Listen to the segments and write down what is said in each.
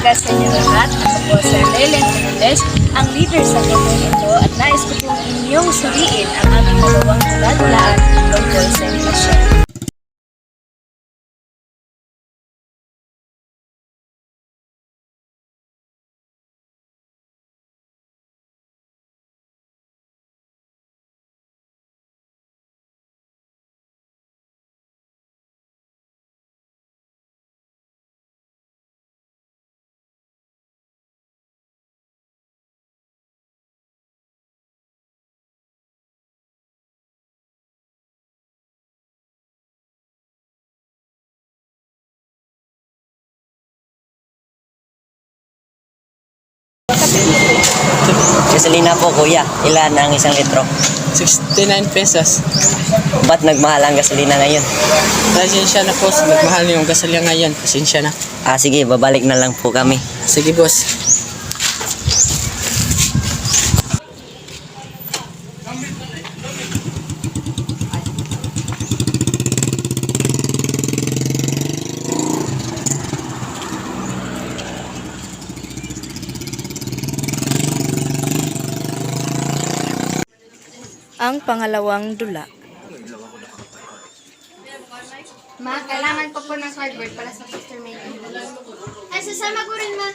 umaga sa inyo lahat. Ako po si Lelen Fernandez, ang leader sa grupong ito at nais ko pong inyong suriin ang aming dalawang tula-tulaan tungkol sa inflasyon. Gasolina po kuya, ilan ang isang litro? 69 pesos. Ba't nagmahal ang gasolina ngayon? Pasensya na po, nagmahal yung gasolina ngayon. Pasensya na. Ah sige, babalik na lang po kami. Sige boss. Ang pangalawang dula. Ma, kailangan ko po ng cardboard para sa poster making. Ay, sasama ko rin, ma.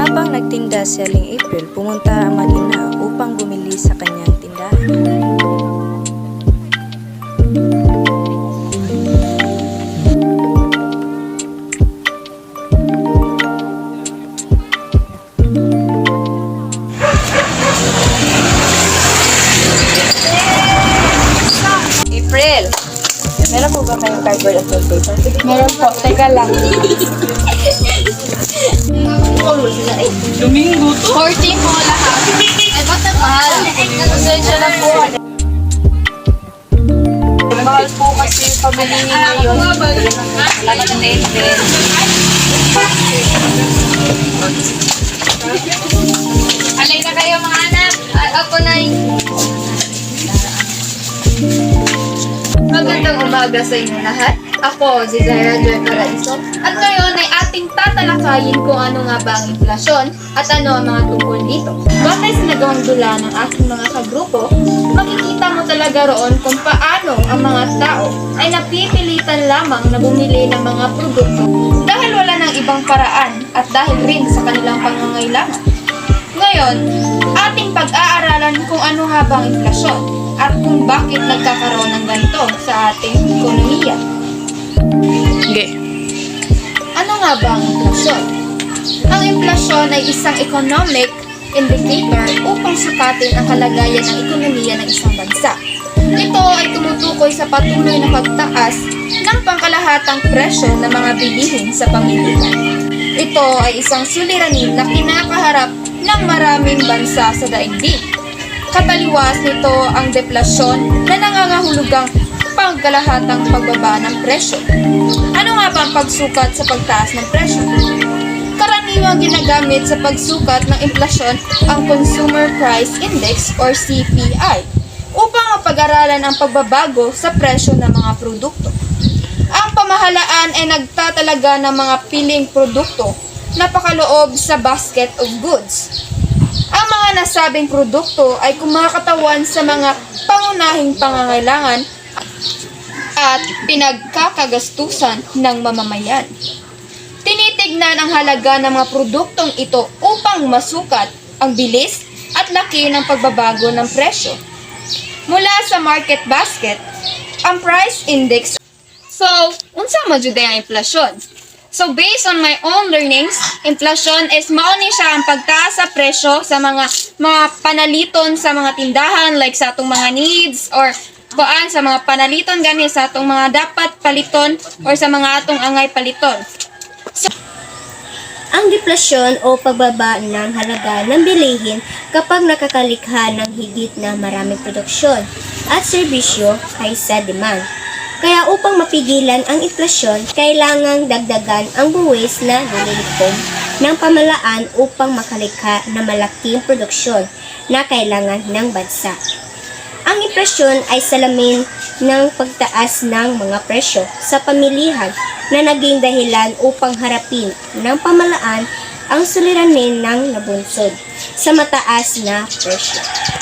Habang nagtinda si Aling April, pumunta ang mag-ina Meron po ba kayong cardboard at? Meron po. Teka lang. Domingo to. 14 po lahat. Ay, ba't nagmahal? Pasensya na po. Mahal po kasi yung pamili ngayon. Wala na April. Alay na kayo umaga sa inyo lahat. Ako, si Zaira Joy Paraiso. At ngayon ay ating tatalakayin kung ano nga ba ang inflasyon at ano ang mga tungkol dito. Batay sa nagawang dula ng aking mga kagrupo, makikita mo talaga roon kung paano ang mga tao ay napipilitan lamang na bumili ng mga produkto dahil wala ng ibang paraan at dahil rin sa kanilang pangangailangan. Ngayon, ating pag-aaralan kung ano nga ba ang inflasyon at kung bakit nagkakaroon ng ganito sa ating ekonomiya. Sige. Ano nga ba ang inflasyon? Ang inflasyon ay isang economic indicator upang sukatin ang kalagayan ng ekonomiya ng isang bansa. Ito ay tumutukoy sa patuloy na pagtaas ng pangkalahatang presyo ng mga bilihin sa pamilihan. Ito ay isang suliranin na kinakaharap ng maraming bansa sa daigdig. Kataliwas nito ang deflasyon na nangangahulugang pangkalahatang pagbaba ng presyo. Ano nga ba ang pagsukat sa pagtaas ng presyo? Karaniwang ginagamit sa pagsukat ng inflasyon ang Consumer Price Index or CPI upang mapag-aralan ang pagbabago sa presyo ng mga produkto. Ang pamahalaan ay nagtatalaga ng mga piling produkto na pakaloob sa basket of goods. Ang mga nasabing produkto ay kumakatawan sa mga pangunahing pangangailangan at pinagkakagastusan ng mamamayan. Tinitignan ang halaga ng mga produktong ito upang masukat ang bilis at laki ng pagbabago ng presyo. Mula sa market basket, ang price index So, unsa man jud ang inflasyon? So, based on my own learnings, inflation is mauni siya ang pagtaas sa presyo sa mga mga panaliton sa mga tindahan like sa atong mga needs or kuan sa mga panaliton gani sa atong mga dapat paliton or sa mga atong angay paliton. ang deflasyon o pagbaba ng halaga ng bilihin kapag nakakalikha ng higit na maraming produksyon at serbisyo kaysa demand. Kaya upang mapigilan ang inflasyon, kailangang dagdagan ang buwis na nililikom ng pamalaan upang makalikha ng malaking produksyon na kailangan ng bansa. Ang impresyon ay salamin ng pagtaas ng mga presyo sa pamilihan na naging dahilan upang harapin ng pamalaan ang suliranin ng nabunsod sa mataas na presyo.